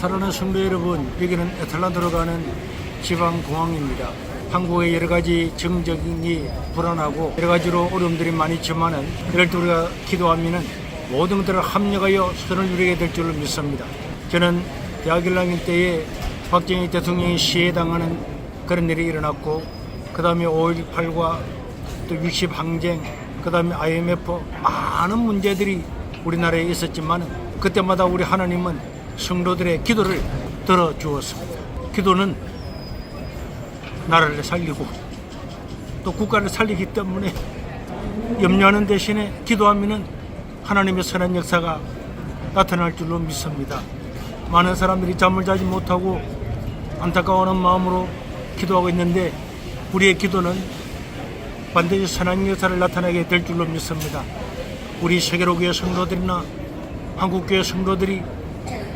사랑하는 성도 여러분, 여기는 애틀란타로 가는 지방공항입니다. 한국의 여러 가지 정적이 불안하고 여러 가지로 어려움들이 많이 있지만은 이럴 때 우리가 기도하면은 모든 것들을 합력하여 선을 이루게 될 줄로 믿습니다. 저는 대학 1학년 때에 박정희 대통령이 시해당하는 그런 일이 일어났고 그 다음에 5.18과 또 60 항쟁, 그 다음에 IMF 많은 문제들이 우리나라에 있었지만 그때마다 우리 하나님은 성도들의 기도를 들어주었습니다. 기도는 나라를 살리고 또 국가를 살리기 때문에 염려하는 대신에 기도하면은 하나님의 선한 역사가 나타날 줄로 믿습니다. 많은 사람들이 잠을 자지 못하고 안타까워하는 마음으로 기도하고 있는데 우리의 기도는 반드시 선한 역사를 나타내게 될 줄로 믿습니다. 우리 세계로 교회 성도들이나 한국 교회 성도들이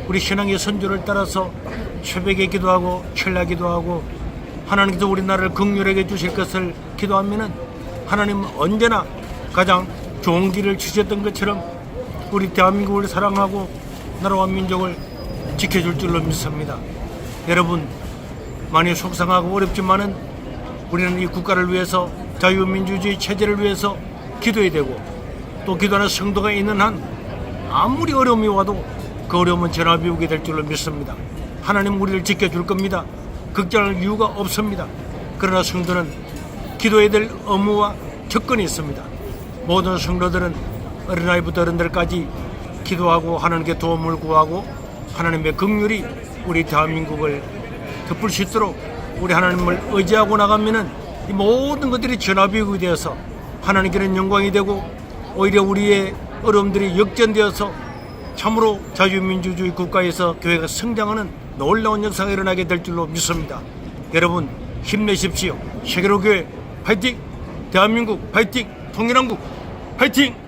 우리 신앙의 선조를 따라서 새벽에 기도하고 철야 기도하고 하나님께서 우리나라를 극률하게 주실 것을 기도하면은 하나님은 언제나 가장 좋은 길을 주셨던 것처럼 우리 대한민국을 사랑하고 나라와 민족을 지켜줄 줄로 믿습니다. 여러분 많이 속상하고 어렵지만은 우리는 이 국가를 위해서 자유민주주의 체제를 위해서 기도해야 되고 또 기도하는 성도가 있는 한 아무리 어려움이 와도 그 어려움은 전화비 오게 될 줄로 믿습니다. 하나님 우리를 지켜줄 겁니다. 걱정할 이유가 없습니다. 그러나 성도는 기도해야 될 의무와 특권이 있습니다. 모든 성도들은 어린아이부터 어른들까지 기도하고 하나님께 도움을 구하고 하나님의 긍휼이 우리 대한민국을 덮을 수 있도록 우리 하나님을 의지하고 나가면은 이 모든 것들이 전화비용이 되어서 하나님께는 영광이 되고 오히려 우리의 어려움들이 역전되어서 참으로 자유민주주의 국가에서 교회가 성장하는 놀라운 역사가 일어나게 될 줄로 믿습니다. 여러분 힘내십시오. 세계로 교회 파이팅! 대한민국 파이팅! 통일한국 파이팅!